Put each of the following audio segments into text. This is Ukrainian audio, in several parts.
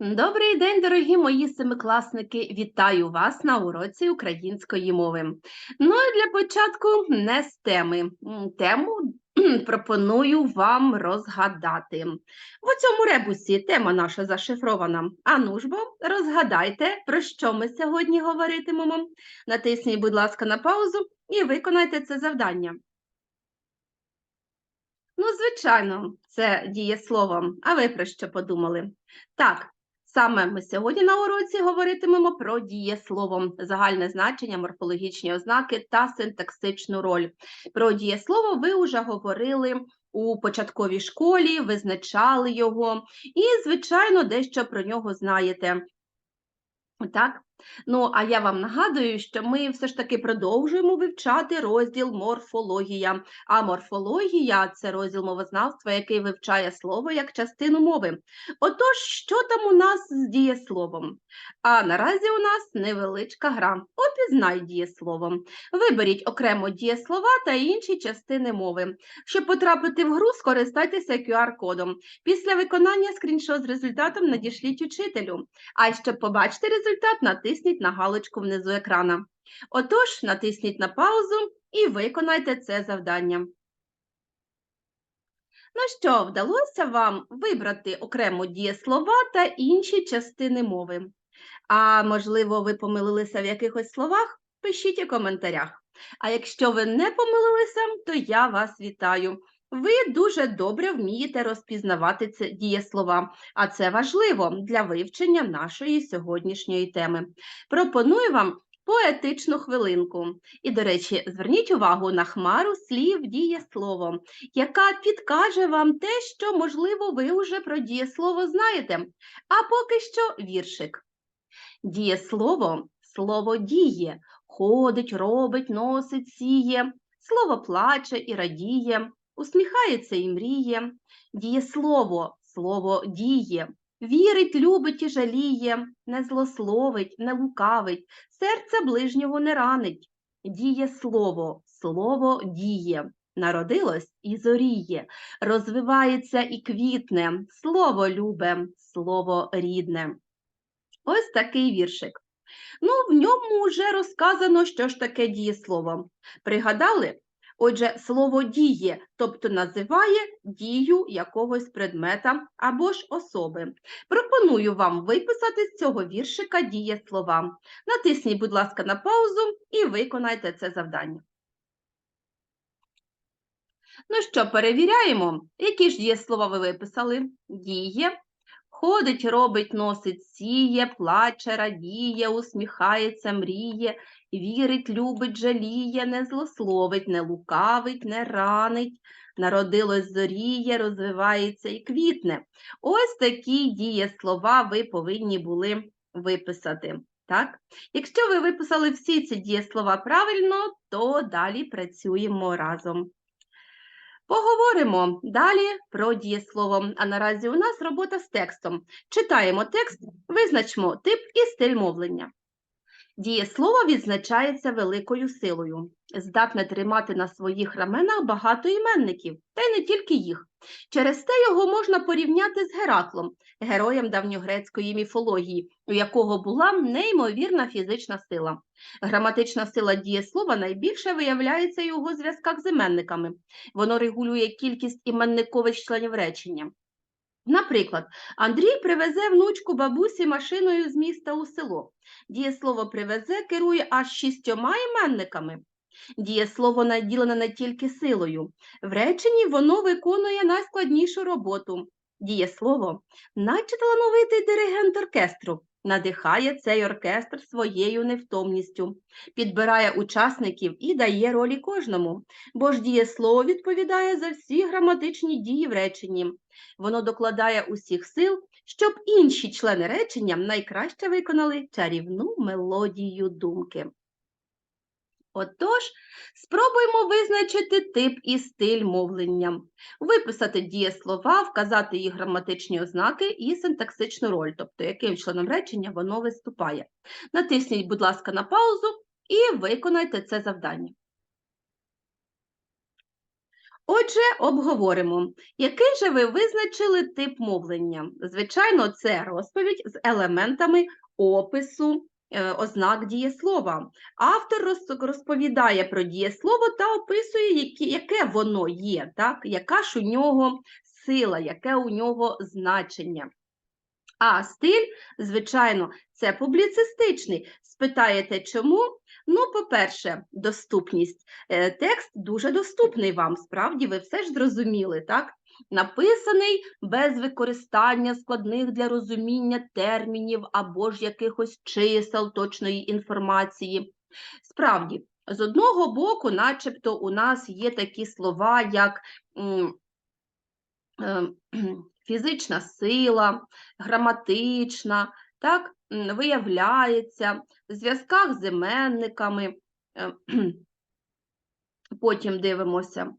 Добрий день, дорогі мої семикласники! Вітаю вас на уроці української мови. Ну і для початку не з теми. Тему пропоную вам розгадати. В цьому ребусі тема наша зашифрована. А ну ж бо, розгадайте, про що ми сьогодні говоритимемо. Натисніть, будь ласка, на паузу і виконайте це завдання. Ну, звичайно, це дієслово. А ви про що подумали? Так, саме ми сьогодні на уроці говоритимемо про дієслово, загальне значення, морфологічні ознаки та синтаксичну роль. Про дієслово ви вже говорили у початковій школі, визначали його і, звичайно, дещо про нього знаєте. Так? Ну, а я вам нагадую, що ми все ж таки продовжуємо вивчати розділ морфологія. А морфологія це розділ мовознавства, який вивчає слово як частину мови. Отож, що там у нас з дієсловом? А наразі у нас невеличка гра. Опізнай дієсловом. Виберіть окремо дієслова та інші частини мови. Щоб потрапити в гру, скористайтеся QR-кодом. Після виконання скріншот з результатом надішліть учителю. А щоб побачити результат, натисніть на галочку внизу екрана. Отож, натисніть на паузу і виконайте це завдання. Ну що, вдалося вам вибрати окремо дієслова та інші частини мови? А можливо, ви помилилися в якихось словах? Пишіть у коментарях. А якщо ви не помилилися, то я вас вітаю. Ви дуже добре вмієте розпізнавати це дієслова, а це важливо для вивчення нашої сьогоднішньої теми. Пропоную вам поетичну хвилинку. І, до речі, зверніть увагу на хмару слів дієслово, яка підкаже вам те, що, можливо, ви вже про дієслово знаєте. А поки що віршик. Дієслово слово діє, ходить, робить, носить, сіє, слово плаче і радіє, усміхається і мріє. Дієслово слово діє, вірить, любить і жаліє, не злословить, не лукавить, серце ближнього не ранить. Дієслово слово діє. Народилось і зоріє, розвивається і квітне, слово любе, слово рідне. Ось такий віршик. Ну, в ньому вже розказано, що ж таке дієслово. Пригадали? Отже, слово діє, тобто називає дію якогось предмета або ж особи. Пропоную вам виписати з цього віршика дієслова. Натисніть, будь ласка, на паузу і виконайте це завдання. Ну що, перевіряємо, які ж дієслова ви виписали? Діє, Ходить, робить, носить, сіє, плаче, радіє, усміхається, мріє, вірить, любить, жаліє, не злословить, не лукавить, не ранить, народилось, зоріє, розвивається і квітне. Ось такі дієслова ви повинні були виписати. Так? Якщо ви виписали всі ці дієслова правильно, то далі працюємо разом. Поговоримо далі про дієслово. А наразі у нас робота з текстом. Читаємо текст, визначимо тип і стиль мовлення. Дієслово відзначається великою силою, здатне тримати на своїх раменах багато іменників, та й не тільки їх. Через те його можна порівняти з Гераклом, героєм давньогрецької міфології, у якого була неймовірна фізична сила. Граматична сила дієслова найбільше виявляється у його зв'язках з іменниками. Воно регулює кількість іменникових членів речення. Наприклад, Андрій привезе внучку бабусі машиною з міста у село. Дієслово привезе керує аж шістьома іменниками. Дієслово наділене не тільки силою. В реченні воно виконує найскладнішу роботу. Дієслово, наче талановитий диригент оркестру, надихає цей оркестр своєю невтомністю, підбирає учасників і дає ролі кожному, бо ж дієслово відповідає за всі граматичні дії в реченні. Воно докладає усіх сил, щоб інші члени речення найкраще виконали чарівну мелодію думки. Отож, спробуємо визначити тип і стиль мовлення, виписати дієслова, вказати їх граматичні ознаки і синтаксичну роль, тобто яким членом речення воно виступає. Натисніть, будь ласка, на паузу і виконайте це завдання. Отже, обговоримо, який же ви визначили тип мовлення. Звичайно, це розповідь з елементами опису ознак дієслова. Автор розповідає про дієслово та описує, яке воно є, так? яка ж у нього сила, яке у нього значення. А стиль, звичайно, це публіцистичний. Спитаєте, чому? Ну, по-перше, доступність. Е, Текст дуже доступний вам, справді, ви все ж зрозуміли, так? Написаний без використання складних для розуміння термінів або ж якихось чисел точної інформації. Справді, з одного боку, начебто, у нас є такі слова, як е, фізична сила, граматична, так, виявляється, в зв'язках з іменниками. Е, Потім дивимося.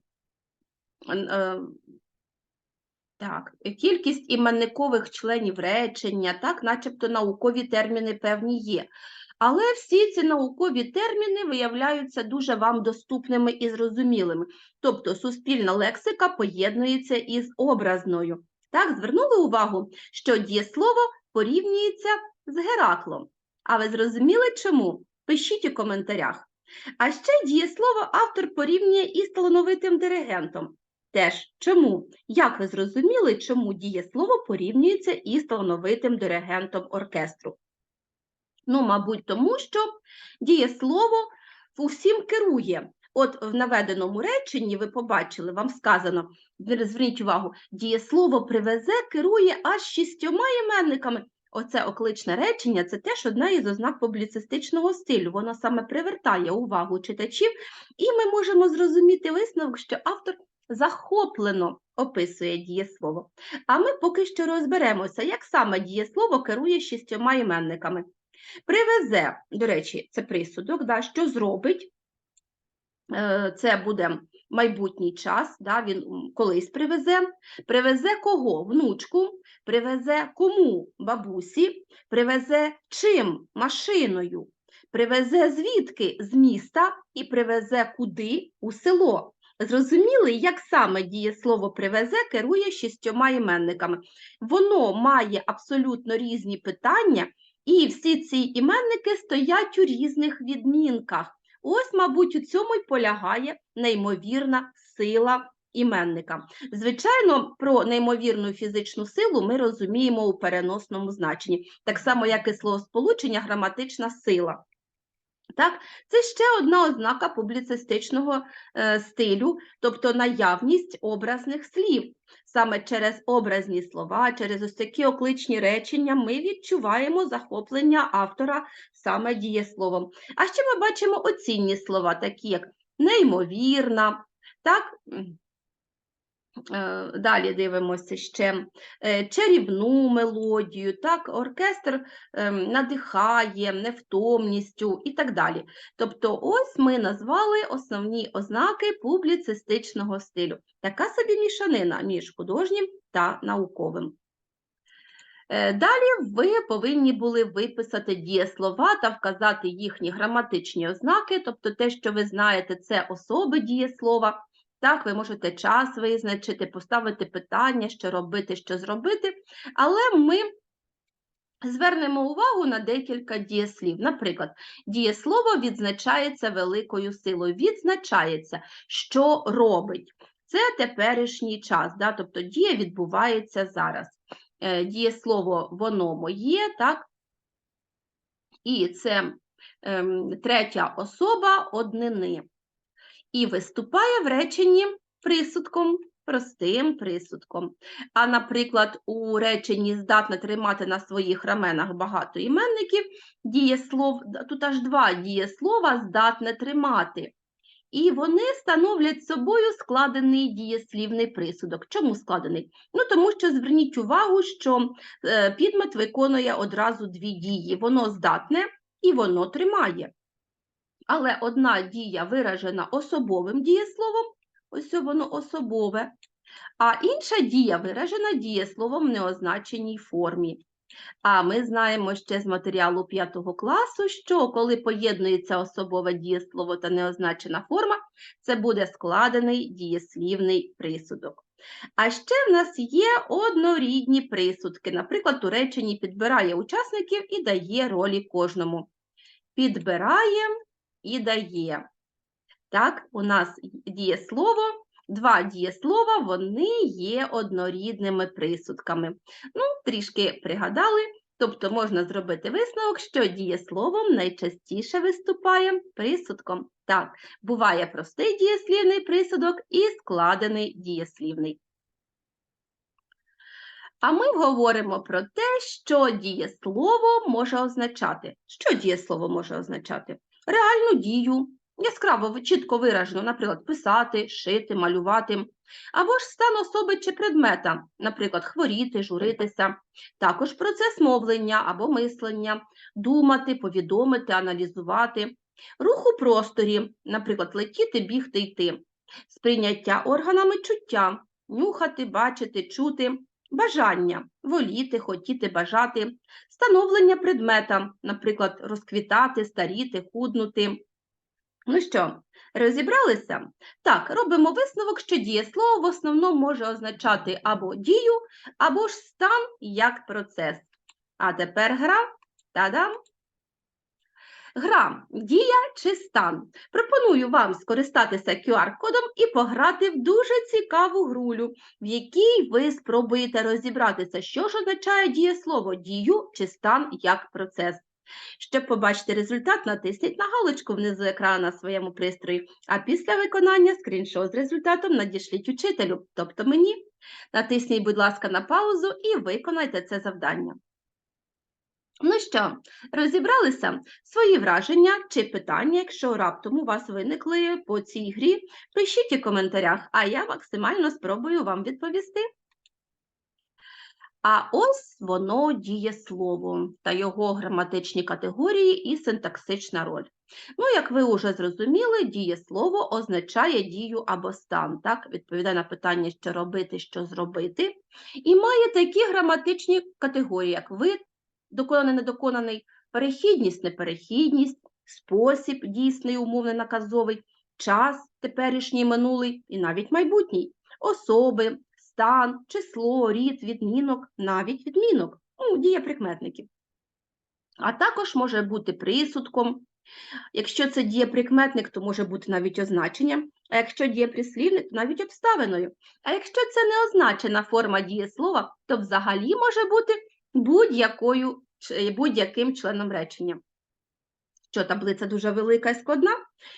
Так, кількість іменникових членів речення, так, начебто наукові терміни певні є. Але всі ці наукові терміни виявляються дуже вам доступними і зрозумілими. Тобто суспільна лексика поєднується із образною. Так, звернули увагу, що дієслово порівнюється з Гераклом. А ви зрозуміли чому? Пишіть у коментарях. А ще дієслово автор порівнює із талановитим диригентом. Теж чому? Як ви зрозуміли, чому дієслово порівнюється із талановитим диригентом оркестру? Ну, мабуть, тому що дієслово усім керує. От в наведеному реченні ви побачили, вам сказано, зверніть увагу, дієслово привезе керує аж шістьома іменниками. Оце окличне речення це теж одна із ознак публіцистичного стилю. Воно саме привертає увагу читачів, і ми можемо зрозуміти висновок, що автор захоплено описує дієслово. А ми поки що розберемося, як саме дієслово керує шістьома іменниками. Привезе, до речі, це присудок, да, що зробить, Е, це буде майбутній час, да, він колись привезе. Привезе кого? Внучку, привезе кому? Бабусі, привезе чим? Машиною, привезе звідки? З міста і привезе куди? У село. Зрозуміли, як саме дієслово привезе керує шістьома іменниками. Воно має абсолютно різні питання, і всі ці іменники стоять у різних відмінках. Ось, мабуть, у цьому й полягає неймовірна сила іменника. Звичайно, про неймовірну фізичну силу ми розуміємо у переносному значенні, так само, як і словосполучення граматична сила. Так, це ще одна ознака публіцистичного е, стилю, тобто наявність образних слів. Саме через образні слова, через ось такі окличні речення ми відчуваємо захоплення автора саме дієсловом. А ще ми бачимо оцінні слова, такі як неймовірна, так? Е, Далі дивимося ще е, чарівну мелодію, так, оркестр ем, надихає невтомністю і так далі. Тобто, ось ми назвали основні ознаки публіцистичного стилю. Така собі мішанина між художнім та науковим. Е, Далі ви повинні були виписати дієслова та вказати їхні граматичні ознаки, тобто те, що ви знаєте, це особи дієслова. Так, ви можете час визначити, поставити питання, що робити, що зробити, але ми звернемо увагу на декілька дієслів. Наприклад, дієслово відзначається великою силою. Відзначається, що робить. Це теперішній час, да? тобто дія відбувається зараз. Е, Дієслово воно моє, так? І це ем, третя особа однини. І виступає в реченні присудком, простим присудком. А, наприклад, у реченні здатна тримати на своїх раменах багато іменників, дієслов, тут аж два дієслова здатне тримати. І вони становлять собою складений дієслівний присудок. Чому складений? Ну, тому що зверніть увагу, що е, підмет виконує одразу дві дії. Воно здатне і воно тримає. Але одна дія виражена особовим дієсловом, ось воно особове, а інша дія виражена дієсловом в неозначеній формі. А ми знаємо ще з матеріалу 5 класу, що коли поєднується особове дієслово та неозначена форма, це буде складений дієслівний присудок. А ще в нас є однорідні присудки. Наприклад, у реченні підбирає учасників і дає ролі кожному. Підбирає і дає. Так, у нас дієслово, два дієслова, вони є однорідними присудками. Ну, трішки пригадали, тобто можна зробити висновок, що дієсловом найчастіше виступає присудком. Так, буває простий дієслівний присудок і складений дієслівний. А ми говоримо про те, що дієслово може означати. Що дієслово може означати? Реальну дію, яскраво чітко виражено, наприклад, писати, шити, малювати, або ж стан особи чи предмета, наприклад, хворіти, журитися, також процес мовлення або мислення, думати, повідомити, аналізувати, рух у просторі, наприклад, летіти, бігти, йти, сприйняття органами чуття, нюхати, бачити, чути. Бажання. Воліти, хотіти, бажати, становлення предмета, наприклад, розквітати, старіти, худнути. Ну що, розібралися? Так, робимо висновок, що дієслово в основному може означати або дію, або ж стан як процес. А тепер гра. Та-дам! Гра дія чи стан. Пропоную вам скористатися QR-кодом і пограти в дуже цікаву грулю, в якій ви спробуєте розібратися, що ж означає дієслово дію чи стан як процес. Щоб побачити результат, натисніть на галочку внизу екрану на своєму пристрої, а після виконання скріншот з результатом надішліть учителю, тобто мені. Натисніть, будь ласка, на паузу і виконайте це завдання. Ну що, розібралися свої враження чи питання, якщо раптом у вас виникли по цій грі, пишіть у коментарях, а я максимально спробую вам відповісти. А ось воно дієслово та його граматичні категорії і синтаксична роль. Ну, як ви вже зрозуміли, дієслово означає дію або стан, так, відповідає на питання, що робити, що зробити, і має такі граматичні категорії, як вид, доконаний, недоконаний, перехідність, неперехідність, спосіб, дійсний, умовний, наказовий, час, теперішній, минулий і навіть майбутній, особи, стан, число, рід, відмінок, навіть відмінок, ну, дієприкметників. А також може бути присудком. Якщо це дієприкметник, то може бути навіть означення, а якщо дієприслівник, то навіть обставиною. А якщо це не означена форма дієслова, то взагалі може бути будь-якою будь-яким членом речення. Що таблиця дуже велика і складна,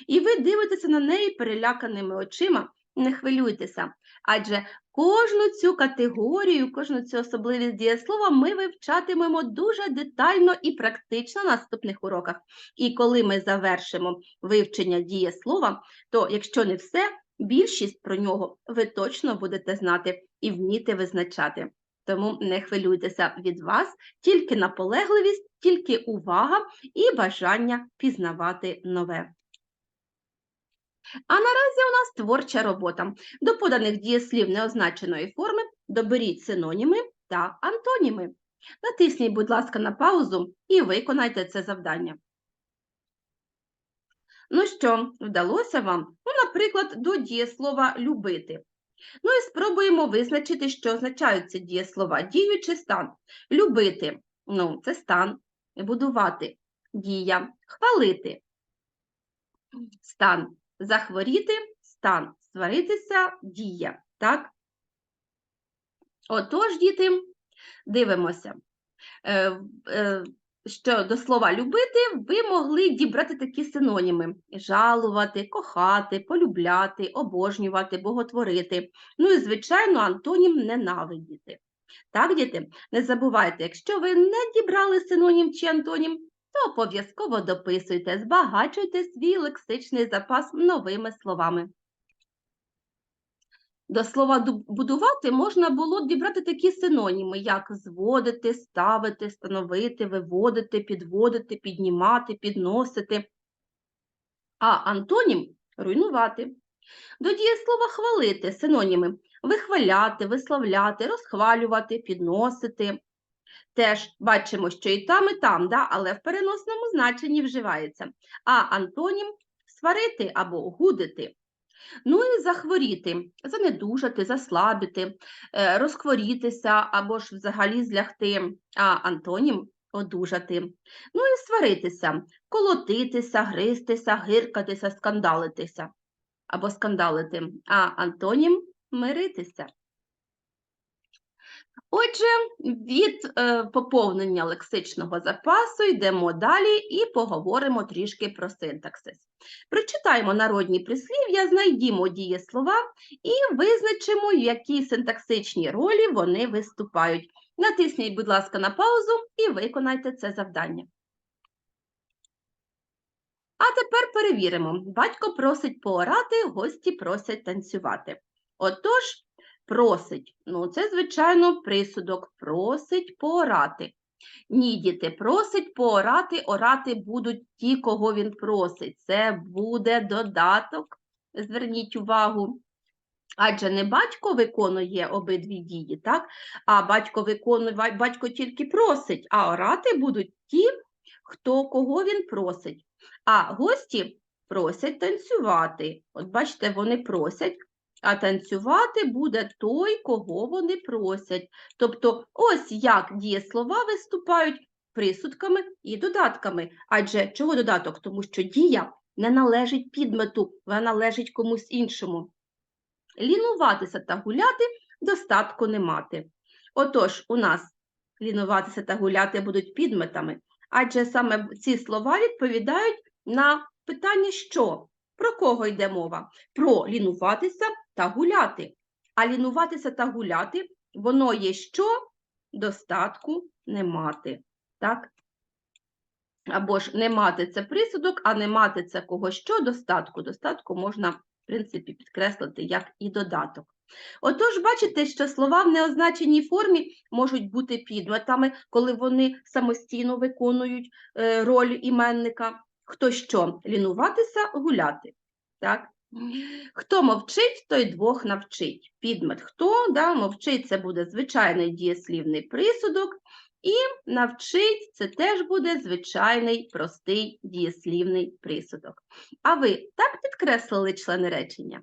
і ви дивитеся на неї переляканими очима, не хвилюйтеся, адже кожну цю категорію, кожну цю особливість дієслова ми вивчатимемо дуже детально і практично на наступних уроках. І коли ми завершимо вивчення дієслова, то якщо не все, більшість про нього ви точно будете знати і вміти визначати. Тому не хвилюйтеся від вас, тільки наполегливість, тільки увага і бажання пізнавати нове. А наразі у нас творча робота. До поданих дієслів неозначеної форми доберіть синоніми та антоніми. Натисніть, будь ласка, на паузу і виконайте це завдання. Ну що, вдалося вам? Ну, наприклад, до дієслова любити. Ну і спробуємо визначити, що означають ці дієслова. Дію чи стан. Любити ну, це стан, будувати, дія, хвалити. Стан захворіти, стан, сваритися, дія. Так? Отож, діти, дивимося. Що до слова любити, ви могли дібрати такі синоніми: жалувати, кохати, полюбляти, обожнювати, боготворити. Ну і, звичайно, антонім ненавидіти. Так, діти, не забувайте, якщо ви не дібрали синонім чи антонім, то обов'язково дописуйте, збагачуйте свій лексичний запас новими словами. До слова будувати можна було дібрати такі синоніми, як зводити, ставити, становити, виводити, підводити, піднімати, підносити. А антонім руйнувати. До дієслова хвалити синоніми вихваляти, висловляти, розхвалювати, підносити. Теж бачимо, що і там, і там, да? але в переносному значенні вживається. А антонім сварити або гудити. Ну і захворіти, занедужати, заслабити, е, розхворітися або ж взагалі злягти, а антонім одужати. Ну і сваритися, колотитися, гристися, гиркатися, скандалитися або скандалити, а антонім миритися. Отже, від е, поповнення лексичного запасу йдемо далі і поговоримо трішки про синтаксис. Прочитаємо народні прислів'я, знайдімо дієслова і визначимо, в якій синтаксичній ролі вони виступають. Натисніть, будь ласка, на паузу і виконайте це завдання. А тепер перевіримо. Батько просить поорати, гості просять танцювати. Отож, просить. Ну, це, звичайно, присудок. Просить поорати. Ні, діти, просить поорати, орати будуть ті, кого він просить. Це буде додаток. Зверніть увагу. Адже не батько виконує обидві дії, так? А батько виконує, батько тільки просить, а орати будуть ті, хто кого він просить. А гості просять танцювати. От бачите, вони просять, а танцювати буде той, кого вони просять. Тобто, ось як дієслова виступають присудками і додатками. Адже чого додаток? Тому що дія не належить підмету, вона належить комусь іншому. Лінуватися та гуляти достатку не мати. Отож, у нас лінуватися та гуляти будуть підметами, адже саме ці слова відповідають на питання що? Про кого йде мова? Про лінуватися та гуляти. А лінуватися та гуляти воно є що? Достатку не мати. Так? Або ж не мати це присудок, а не мати це кого що достатку. Достатку можна, в принципі, підкреслити як і додаток. Отож, бачите, що слова в неозначеній формі можуть бути підметами, коли вони самостійно виконують е, роль іменника. Хто що? Лінуватися, гуляти. Так? Хто мовчить, той двох навчить. Підмет хто, да, мовчить це буде звичайний дієслівний присудок, і навчить це теж буде звичайний простий дієслівний присудок. А ви так підкреслили члени речення?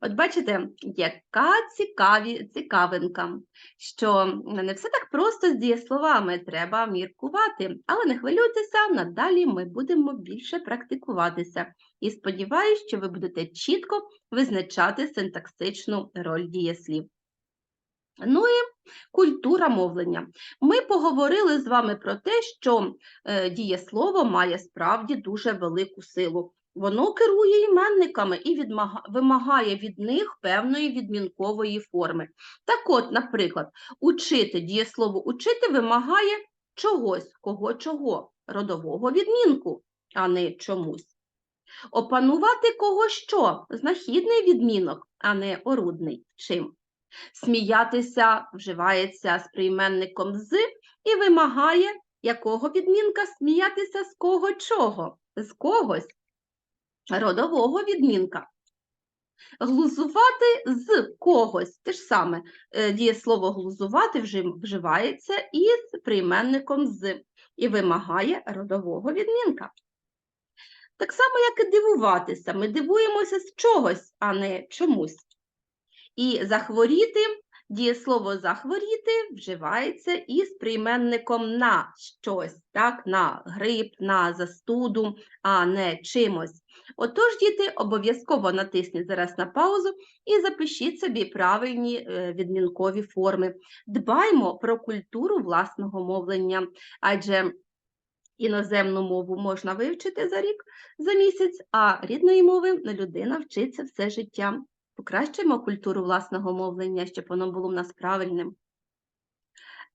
От бачите, яка цікаві, цікавинка, що не все так просто з дієсловами, треба міркувати, але не хвилюйтеся, надалі ми будемо більше практикуватися. І сподіваюся, що ви будете чітко визначати синтаксичну роль дієслів. Ну і культура мовлення. Ми поговорили з вами про те, що е, дієслово має справді дуже велику силу. Воно керує іменниками і вимагає від них певної відмінкової форми. Так от, наприклад, учити дієслово учити вимагає чогось, кого чого, родового відмінку, а не чомусь. Опанувати кого що, знахідний відмінок, а не орудний чим. Сміятися вживається з прийменником з і вимагає якого відмінка сміятися з кого чого, з когось родового відмінка. Глузувати з когось те ж саме е, дієслово глузувати вживається із прийменником з і вимагає родового відмінка. Так само, як і дивуватися, ми дивуємося з чогось, а не чомусь. І захворіти, дієслово захворіти вживається із прийменником на щось, так, на грип, на застуду, а не чимось. Отож, діти, обов'язково натисніть зараз на паузу і запишіть собі правильні е, відмінкові форми. Дбаймо про культуру власного мовлення, адже іноземну мову можна вивчити за рік, за місяць, а рідної мови людина вчиться все життя. Покращуємо культуру власного мовлення, щоб воно було в нас правильним.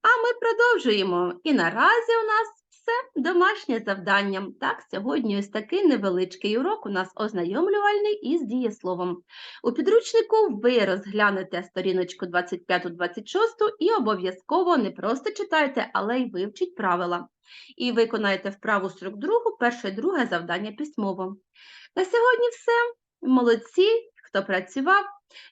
А ми продовжуємо. І наразі у нас все домашнє завдання. Так, сьогодні ось такий невеличкий урок у нас ознайомлювальний із дієсловом. У підручнику ви розглянете сторіночку 25-26 і обов'язково не просто читайте, але й вивчіть правила. І виконаєте вправу 42, перше і друге завдання письмово. На сьогодні все. Молодці, хто працював,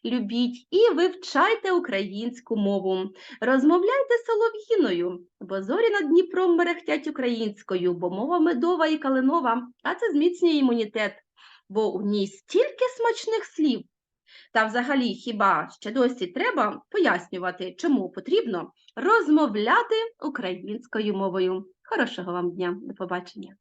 любіть і вивчайте українську мову. Розмовляйте солов'їною, бо зорі над Дніпром мерехтять українською, бо мова медова і калинова, а це зміцнює імунітет, бо у ній стільки смачних слів. Та взагалі хіба ще досі треба пояснювати, чому потрібно розмовляти українською мовою. Хорошого вам дня, до побачення.